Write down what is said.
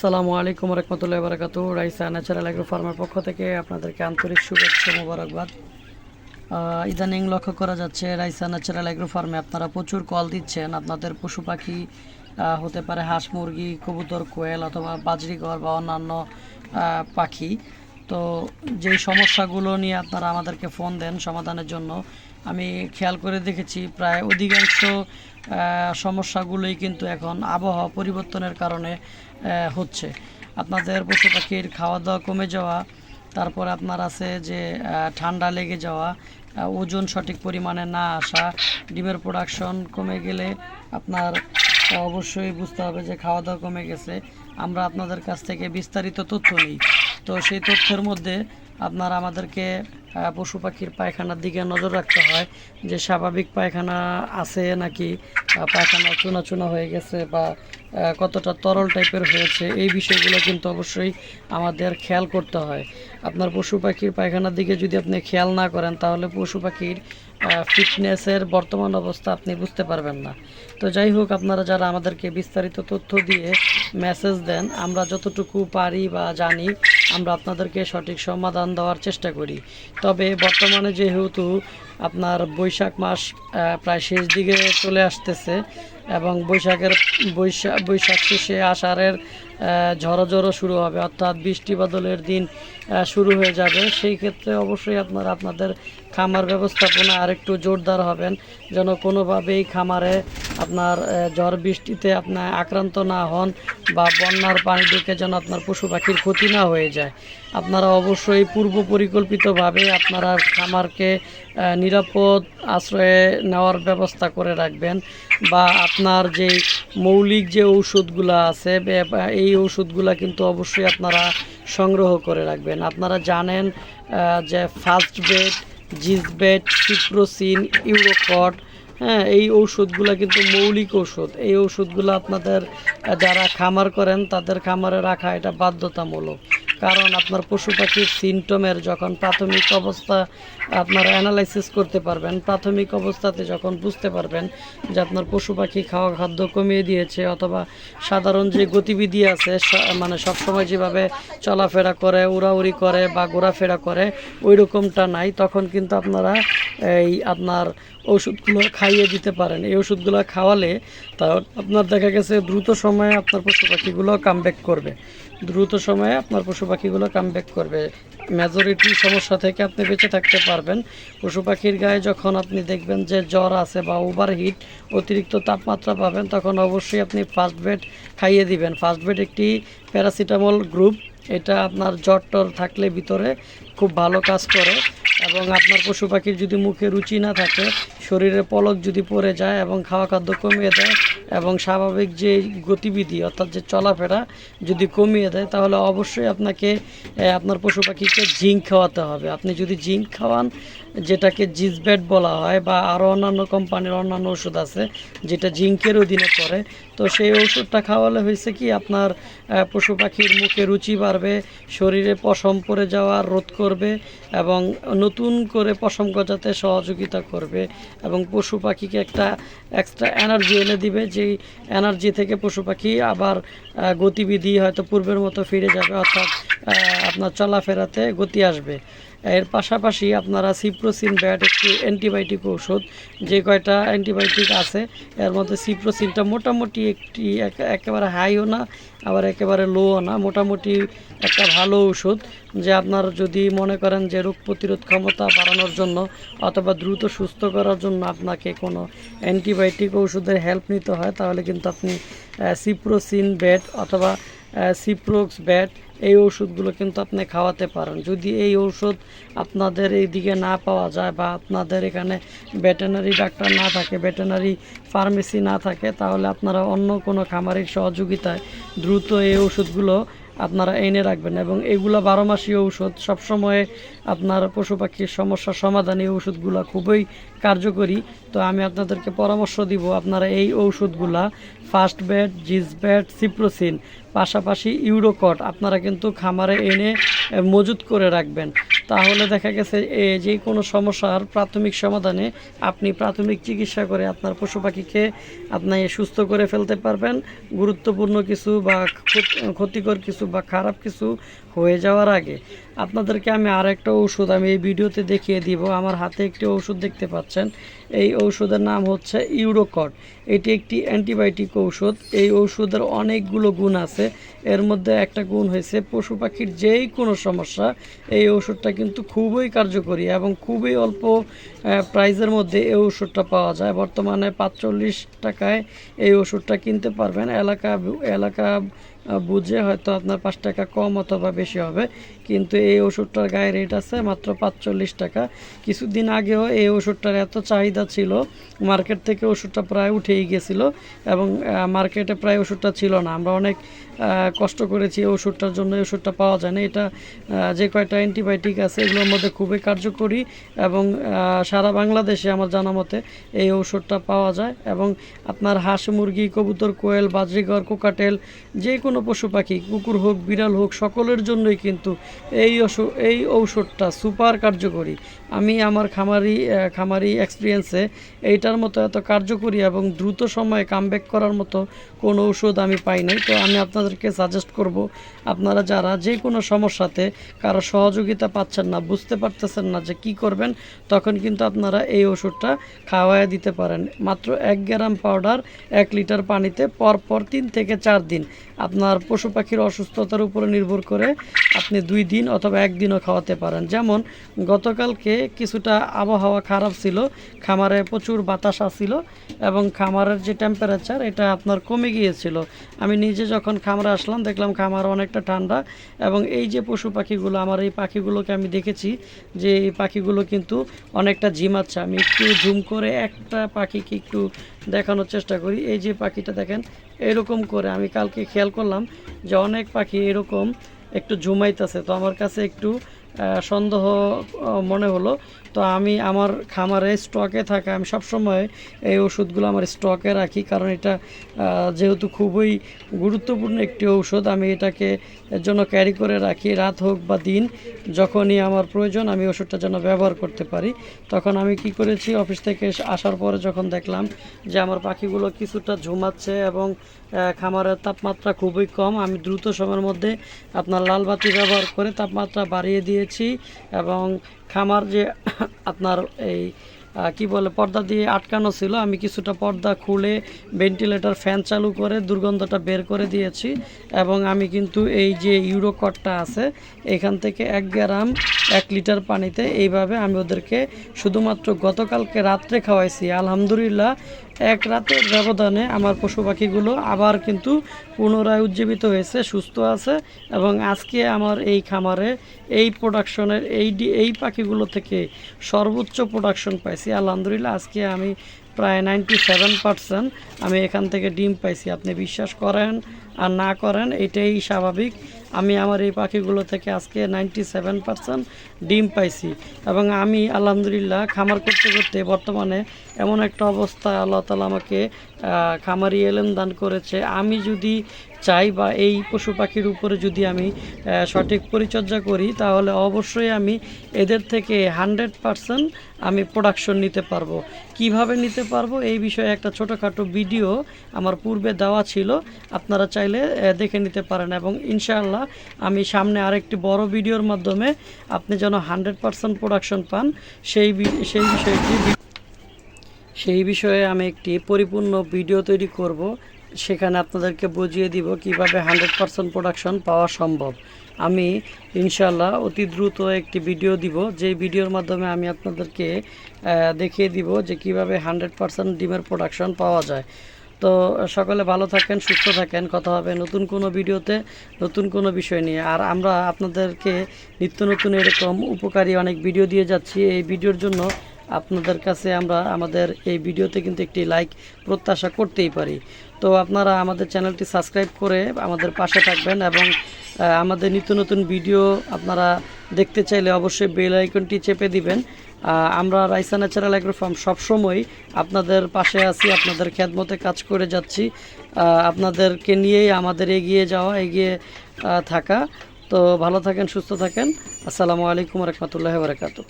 আসসালামু আলাইকুম রহমতুল্লাহ বারাকাতু রাইসা ন্যাচারাল অ্যাগ্রো ফার্মের পক্ষ থেকে আপনাদেরকে আন্তরিক শুভেচ্ছা মোবারকবাদ। ইদানিং লক্ষ্য করা যাচ্ছে রাইসা ন্যাচারাল অ্যাগ্রো ফার্মে আপনারা প্রচুর কল দিচ্ছেন। আপনাদের পশু পাখি হতে পারে হাঁস, মুরগি, কবুতর, কোয়েল অথবা বাজরিঘর বা অন্যান্য পাখি। তো যেই সমস্যাগুলো নিয়ে আপনারা আমাদেরকে ফোন দেন সমাধানের জন্য, আমি খেয়াল করে দেখেছি প্রায় অধিকাংশ সমস্যাগুলোই কিন্তু এখন আবহাওয়া পরিবর্তনের কারণে হচ্ছে। আপনাদের পশু পাখির খাওয়া দাওয়া কমে যাওয়া, তারপর আপনার আছে যে ঠান্ডা লেগে যাওয়া ওজন সঠিক পরিমাণে না আসা, ডিমের প্রোডাকশন কমে গেলে আপনার অবশ্যই বুঝতে হবে যে খাওয়া দাওয়া কমে গেছে। আমরা আপনাদের কাছ থেকে বিস্তারিত তথ্য নিই। তো সেই তথ্যের মধ্যে আপনার আমাদেরকে পশু পাখির পায়খানার দিকে নজর রাখতে হয় যে স্বাভাবিক পায়খানা আছে নাকি পায়খানা চুনা চুনা হয়ে গেছে বা কতটা তরল টাইপের হয়েছে, এই বিষয়গুলো কিন্তু অবশ্যই আমাদের খেয়াল করতে হয়। আপনার পশু পাখির পায়খানার দিকে যদি আপনি খেয়াল না করেন, তাহলে পশু পাখির ফিটনেসের বর্তমান অবস্থা আপনি বুঝতে পারবেন না। তো যাই হোক, আপনারা যারা আমাদেরকে বিস্তারিত তথ্য দিয়ে মেসেজ দেন, আমরা যতটুকু পারি বা জানি আমরা আপনাদেরকে সঠিক সমাধান দেওয়ার চেষ্টা করি। তবে বর্তমানে যেহেতু আপনার বৈশাখ মাস প্রায় শেষ দিকে চলে আসতেছে এবং বৈশাখের বৈশাখ বৈশাখ শেষে আষাঢ়ের ঝড়ো ঝড়ো শুরু হবে, অর্থাৎ বৃষ্টি বাদলের দিন শুরু হয়ে যাবে। সেই ক্ষেত্রে অবশ্যই আপনারা আপনাদের খামার ব্যবস্থাপনা আরেকটু জোরদার হবেন, যেন কোনোভাবেই খামারে আপনার ঝড় বৃষ্টিতে আপনার আক্রান্ত না হন বা বন্যার পানি ঢুকে যেন আপনার পশু পাখির ক্ষতি না হয়ে যায়। আপনারা অবশ্যই পূর্ব পরিকল্পিতভাবে আপনারা খামারকে নিরাপদ আশ্রয়ে নেওয়ার ব্যবস্থা করে রাখবেন বা আপনার যেই মৌলিক যে ঔষধগুলো আছে বা এই ওষুধগুলা কিন্তু অবশ্যই আপনারা সংগ্রহ করে রাখবেন। আপনারা জানেন যে ফার্স্ট বেড জিসবেট সিপ্রোসিন, ইউরোকট হ্যাঁ এই ওষুধগুলো কিন্তু মৌলিক ওষুধ। এই ওষুধগুলো আপনাদের যারা খামার করেন, তাদের খামারে রাখা এটা বাধ্যতামূলক। কারণ আপনার পশু পাখির সিমটমের যখন প্রাথমিক অবস্থা আপনারা অ্যানালাইসিস করতে পারবেন, প্রাথমিক অবস্থাতে যখন বুঝতে পারবেন যে আপনার পশু পাখি খাওয়া খাদ্য কমিয়ে দিয়েছে অথবা সাধারণ যে গতিবিধি আছে মানে সবসময় যেভাবে চলাফেরা করে, উড়াউড়ি করে বা ঘোরাফেরা করে ওই রকমটা নাই। তখন কিন্তু আপনারা এই আপনার ওষুধগুলো খাইয়ে দিতে পারেন। এই ওষুধগুলো খাওয়ালে তা আপনার দেখা গেছে দ্রুত সময়ে আপনার পশু পাখিগুলো কামব্যাক করবে। দ্রুত সময়ে আপনার পশু পাখিগুলো কামব্যাক করবে। মেজরিটি সমস্যা থেকে আপনি বেঁচে থাকতে পারবেন। পশু পাখির গায়ে যখন আপনি দেখবেন যে জ্বর আছে বা ওভারহিট অতিরিক্ত তাপমাত্রা পাবেন, তখন অবশ্যই আপনি ফার্স্ট বেড খাইয়ে দিবেন। ফার্স্ট বেড একটি প্যারাসিটামল গ্রুপ এটা আপনার জ্বর টর থাকলে ভিতরে খুব ভালো কাজ করে এবং আপনার পশু পাখির যদি মুখে রুচি না থাকে শরীরে পলক যদি পড়ে যায় এবং খাওয়া খাদ্য কমিয়ে দেয় এবং স্বাভাবিক যে গতিবিধি অর্থাৎ যে চলাফেরা যদি কমিয়ে দেয়, তাহলে অবশ্যই আপনাকে আপনার পশু পাখিকে জিঙ্ক খাওয়াতে হবে। আপনি যদি জিঙ্ক খাওয়ান, যেটাকে জিসব্যাট বলা হয় বা আরও অন্যান্য কোম্পানির অন্যান্য ওষুধ আছে, যেটা জিঙ্কের অধীনে পড়ে, তো সেই ওষুধটা খাওয়ালে হয়েছে কি আপনার পশু পাখির মুখে রুচি বাড়বে, শরীরে পশম পড়ে যাওয়া রোধ করবে এবং নতুন করে পশম গজাতে সহযোগিতা করবে এবং পশু পাখিকে একটা এক্সট্রা এনার্জি এনে দিবে। যেই এনার্জি থেকে পশু পাখি আবার গতিবিধি হয়তো পূর্বের মতো ফিরে যাবে, অর্থাৎ আপনার চলাফেরাতে গতি আসবে। এর পাশাপাশি আপনারা সিপ্রোসিন ব্যাট একটি অ্যান্টিবায়োটিক ঔষধ, যে কয়টা অ্যান্টিবায়োটিক আছে, এর মধ্যে সিপ্রোসিনটা মোটামুটি একটি একেবারে হাইও না, আবার একেবারে লোও না, মোটামুটি একটা ভালো ওষুধ যে আপনার যদি মনে করেন যে রোগ প্রতিরোধ ক্ষমতা বাড়ানোর জন্য অথবা দ্রুত সুস্থ করার জন্য আপনাকে কোনো অ্যান্টিবায়োটিক ওষুধের হেল্প নিতে হয়, তাহলে কিন্তু আপনি সিপ্রোসিন ব্যাট অথবা সিপ্রোক্স ব্যাট এই ওষুধগুলো কিন্তু আপনি খাওয়াতে পারেন। যদি এই ওষুধ আপনাদের এই দিকে না পাওয়া যায় বা আপনাদের এখানে ভেটেনারি ডাক্তার না থাকে ভেটেনারি ফার্মেসি না থাকে, তাহলে আপনারা অন্য কোনো খামারের সহযোগিতায় দ্রুত এই ওষুধগুলো আপনারা এনে রাখবেন এবং এগুলো বারো মাসীয় ঔষধ। সবসময়ে আপনার পশু পাখির সমস্যা সমাধানে এই ওষুধগুলো খুবই কার্যকরী। তো আমি আপনাদেরকে পরামর্শ দিব আপনারা এই ঔষধগুলা ফার্স্ট বেড জিজ বেড, সিপ্রোসিন, পাশাপাশি ইউরোকট। আপনারা কিন্তু খামারে এনে মজুত করে রাখবেন। তাহলে দেখা গেছে যে কোনো সমস্যার প্রাথমিক সমাধানে আপনি প্রাথমিক চিকিৎসা করে আপনার পশু পাখিকে আপনি সুস্থ করে ফেলতে পারবেন। গুরুত্বপূর্ণ কিছু বা ক্ষত- ক্ষতিকর কিছু বা খারাপ কিছু হয়ে যাওয়ার আগে। আপনাদেরকে আমি আর একটা ওষুধ আমি এই ভিডিওতে দেখিয়ে দিব। আমার হাতে একটি ওষুধ দেখতে পাচ্ছেন। এই ঔষধের নাম হচ্ছে ইউরোকট। এটি একটি অ্যান্টিবায়োটিক ঔষধ এই ঔষধের অনেকগুলো গুণ আছে। এর মধ্যে একটা গুণ হয়েছে, পশু পাখির যেই কোনো সমস্যা, এই ওষুধটা কিন্তু খুবই কার্যকরী এবং খুবই অল্প প্রাইজের মধ্যে এই ওষুধটা পাওয়া যায়। বর্তমানে পাঁচচল্লিশ টাকায় এই ওষুধটা কিনতে পারবেন। এলাকা এলাকা বুঝে হয়তো আপনার পাঁচ টাকা কম অথবা বেশি হবে। কিন্তু এই ওষুধটার গায়ে রেট আছে মাত্র পাঁচচল্লিশ টাকা। কিছুদিন আগেও এই ওষুধটার এত চাহিদা ছিল মার্কেট থেকে ওষুধটা প্রায় উঠেই গেছিল এবং মার্কেটে প্রায় ওষুধটা ছিল না। আমরা অনেক কষ্ট করেছি এই ওষুধটার জন্য, এই ওষুধটা পাওয়া যায় না। এটা যে কয়টা অ্যান্টিবায়োটিক আছে এগুলোর মধ্যে খুবই কার্যকরী এবং সারা বাংলাদেশে আমার জানা মতে এই ওষুধটা পাওয়া যায় এবং আপনার হাঁস, মুরগি, কবুতর, কোয়েল বাজরিগর কোকাটেল যে কোনো পশু পাখি কুকুর হোক বিড়াল হোক সকলের জন্যই কিন্তু এই এই ঔষধটা সুপার কার্যকরী। আমি আমার খামারি খামারি এক্সপিরিয়েন্সে এইটার মতো এত কার্যকরী এবং দ্রুত সময়ে কামব্যাক করার মতো কোনো ওষুধ আমি পাই নাই। তো আমি আপনাদেরকে সাজেস্ট করব, আপনারা যারা যে কোনো সমস্যাতে কারও সহযোগিতা পাচ্ছেন না, বুঝতে পারতেছেন না যে কি করবেন, তখন কিন্তু আপনারা এই ওষুধটা খাওয়ায় দিতে পারেন। মাত্র এক গ্রাম পাউডার এক লিটার পানিতে পরপর তিন থেকে চার দিন। আপনার পশু পাখির অসুস্থতার উপরে নির্ভর করে আপনি দুই দিন অথবা একদিনও খাওয়াতে পারেন। যেমন গতকালকে কিছুটা আবহাওয়া খারাপ ছিল, খামারে প্রচুর বাতাস আসছিল এবং খামারের যে টেম্পারেচার এটা আপনার কমে গিয়েছিল। আমি নিজে যখন খামারে আসলাম, দেখলাম খামার অনেকটা ঠান্ডা এবং এই যে পশু পাখিগুলো, আমার এই পাখিগুলোকে আমি দেখেছি যে এই পাখিগুলো কিন্তু অনেকটা ঝিমাচ্ছে। আমি একটু জুম করে একটা পাখিকে একটু দেখানোর চেষ্টা করি। এই যে পাখিটা দেখেন, এরকম করে আমি কালকে খেয়াল করলাম যে অনেক পাখি এরকম একটু ঝুমাইতেছে। তো আমার কাছে একটু সন্দেহ মনে হলো। তো আমি আমার খামারে স্টকে থাকা, আমি সবসময় এই ওষুধগুলো আমার স্টকে রাখি, কারণ এটা যেহেতু খুবই গুরুত্বপূর্ণ একটি ঔষধ, আমি এটাকে জন্য ক্যারি করে রাখি রাত হোক বা দিন। যখনই আমার প্রয়োজন, আমি ওষুধটা যেন ব্যবহার করতে পারি। তখন আমি কি করেছি, অফিস থেকে আসার পরে যখন দেখলাম যে আমার পাখিগুলো কিছুটা ঝুমাচ্ছে এবং খামারের তাপমাত্রা খুবই কম, আমি দ্রুত সময়ের মধ্যে আপনার লাল বাতি ব্যবহার করে তাপমাত্রা বাড়িয়ে দিয়েছি এবং খামার যে আপনার এই কি বলে, পর্দা দিয়ে আটকানো ছিল, আমি কিছুটা পর্দা খুলে ভেন্টিলেটর ফ্যান চালু করে দুর্গন্ধটা বের করে দিয়েছি এবং আমি কিন্তু এই যে ইউরোকটটা আছে, এখান থেকে এক গ্রাম এক লিটার পানিতে এইভাবে আমি ওদেরকে শুধুমাত্র গতকালকে রাত্রে খাওয়াইছি। আলহামদুলিল্লাহ এক রাতের ব্যবধানে আমার পশু পাখিগুলো আবার কিন্তু পুনরায় উজ্জীবিত হয়েছে, সুস্থ আছে এবং আজকে আমার এই খামারে এই প্রোডাকশনের এই এই পাখিগুলো থেকে সর্বোচ্চ প্রোডাকশন পাইছি। আলহামদুলিল্লাহ, আজকে আমি প্রায় নাইনটি সেভেন পার্সেন্ট আমি এখান থেকে ডিম পাইছি। আপনি বিশ্বাস করেন আর না করেন, এটাই স্বাভাবিক। আমি আমার এই পাখিগুলো থেকে আজকে নাইনটি সেভেন পার্সেন্ট ডিম পাইছি। এবং আমি আলহামদুলিল্লাহ খামার করতে করতে বর্তমানে এমন একটা অবস্থা, আল্লাহ তালা আমাকে খামারি এলেন, দান করেছে। আমি যদি চাই বা এই পশু পাখির উপরে যদি আমি সঠিক পরিচর্যা করি, তাহলে অবশ্যই আমি এদের থেকে হান্ড্রেড পারসেন্ট আমি প্রোডাকশন নিতে পারব। কীভাবে নিতে পারব? এই বিষয়ে একটা ছোটোখাটো ভিডিও আমার পূর্বে দেওয়া ছিল। আপনারা চাইলে দেখে নিতে পারেন এবং ইনশাআল্লাহ আমি সামনে আরেকটি বড় ভিডিওর মাধ্যমে আপনি যেন হান্ড্রেড পারসেন্ট প্রোডাকশন পান, সেই সেই বিষয়টি সেই বিষয়ে আমি একটি পরিপূর্ণ ভিডিও তৈরি করব। সেখানে আপনাদেরকে বুঝিয়ে দিব কীভাবে হান্ড্রেড পারসেন্ট প্রোডাকশন পাওয়া সম্ভব। আমি ইনশাল্লাহ অতি দ্রুত একটি ভিডিও দিব। যেই ভিডিওর মাধ্যমে আমি আপনাদেরকে দেখিয়ে দিব যে কীভাবে হান্ড্রেড পারসেন্ট ডিমের প্রোডাকশন পাওয়া যায়। তো সকলে ভালো থাকেন, সুস্থ থাকেন। কথা হবে নতুন কোনো ভিডিওতে, নতুন কোনো বিষয় নিয়ে। আর আমরা আপনাদেরকে নিত্য নতুন এরকম উপকারী অনেক ভিডিও দিয়ে যাচ্ছি। এই ভিডিওর জন্য আপনাদের কাছে আমরা আমাদের এই ভিডিওতে কিন্তু একটি লাইক প্রত্যাশা করতেই পারি। তো আপনারা আমাদের চ্যানেলটি সাবস্ক্রাইব করে আমাদের পাশে থাকবেন এবং আমাদের নিত্য নতুন ভিডিও আপনারা দেখতে চাইলে অবশ্যই বেল আইকনটি চেপে দিবেন। আমরা রাইসা ন্যাচারাল অ্যাগ্রো ফার্ম সবসময় আপনাদের পাশে আছি, আপনাদের খেদমতে কাজ করে যাচ্ছি। আপনাদেরকে নিয়েই আমাদের এগিয়ে যাওয়া, এগিয়ে থাকা। তো ভালো থাকেন, সুস্থ থাকেন। আসসালামু আলাইকুম রহমতুল্লাহ বারকাতু